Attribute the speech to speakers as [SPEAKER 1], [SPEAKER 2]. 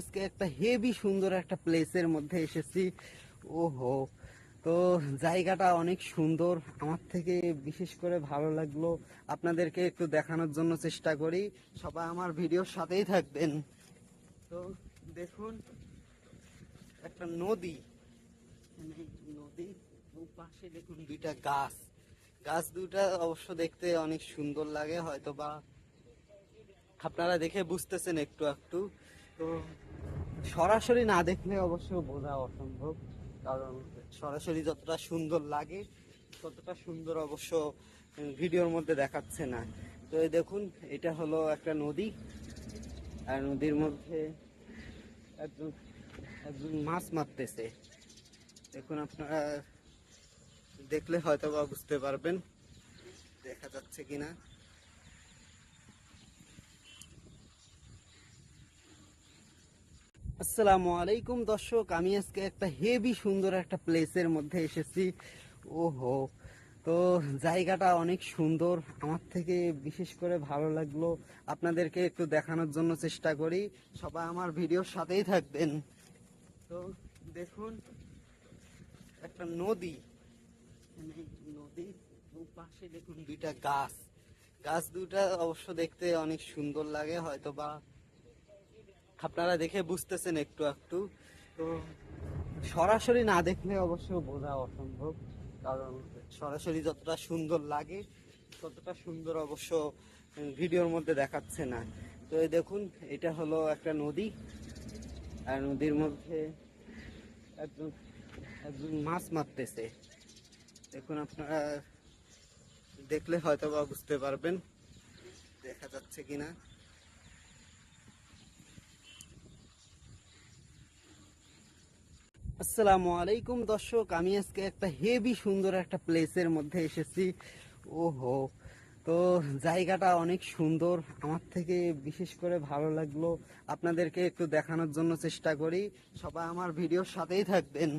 [SPEAKER 1] আজকে একটা হেভি সুন্দর একটা প্লেসের মধ্যে এসেছি। ওহো, তো জায়গাটা অনেক সুন্দর। আমার থেকে বিশেষ করে ভালো লাগল। আপনাদেরকে একটু দেখানোর জন্য চেষ্টা করি। সবাই আমার ভিডিওর সাথেই থাকবেন। তো দেখুন, একটা নদী। নদী পাশে দেখুন দুইটা গাছ। গাছ দুটা অবশ্য দেখতে অনেক সুন্দর লাগে হয়তো বা আপনারা দেখে বুঝতেছেন একটু একটু। তো সরাসরি না দেখলে অবশ্য বোঝা অসম্ভব, কারণ সরাসরি যতটা সুন্দর লাগে, ততটা সুন্দর অবশ্য ভিডিওর মধ্যে দেখাচ্ছে না। তো এই দেখুন, এটা হলো একটা নদী। আর নদীর মধ্যে একজন একজন মাছ মারতেছে। দেখুন আপনারা, দেখলে হয়তো বা বুঝতে পারবেন, দেখা যাচ্ছে কিনা। আসসালামু আলাইকুম দর্শক, আমি আজকে একটা হেভি সুন্দর একটা প্লেসের মধ্যে এসেছি। ওহো, তো জায়গাটা অনেক সুন্দর। আমার থেকে বিশেষ করে ভালো লাগল। আপনাদেরকে একটু দেখানোর জন্য চেষ্টা করি। সবাই আমার ভিডিওর সাথেই থাকবেন। তো দেখুন, একটা নদী। নদী পাশে দেখুন দুইটা গাছ। গাছ দুটা অবশ্য দেখতে অনেক সুন্দর লাগে হয়তো বা আপনারা দেখে বুঝতেছেন একটু একটু। তো সরাসরি না দেখলে অবশ্য বোঝা অসম্ভব, কারণ সরাসরি যতটা সুন্দর লাগে, ততটা সুন্দর অবশ্য ভিডিওর মধ্যে দেখাচ্ছে না। তো এই দেখুন, এটা হলো একটা নদী, আর নদীর মধ্যে একজন একজন মাছ মারতেছে। দেখুন আপনারা, দেখলে হয়তো বা বুঝতে পারবেন, দেখা যাচ্ছে কিনা। আসসালামু আলাইকুম দর্শক, আমি আজকে একটা হেভি সুন্দর একটা প্লেসের মধ্যে এসেছি। ওহো, তো জায়গাটা অনেক সুন্দর। আমার থেকে বিশেষ করে ভালো লাগল। আপনাদেরকে একটু দেখানোর জন্য চেষ্টা করি। সবাই আমার ভিডিওর সাথেই থাকবেন।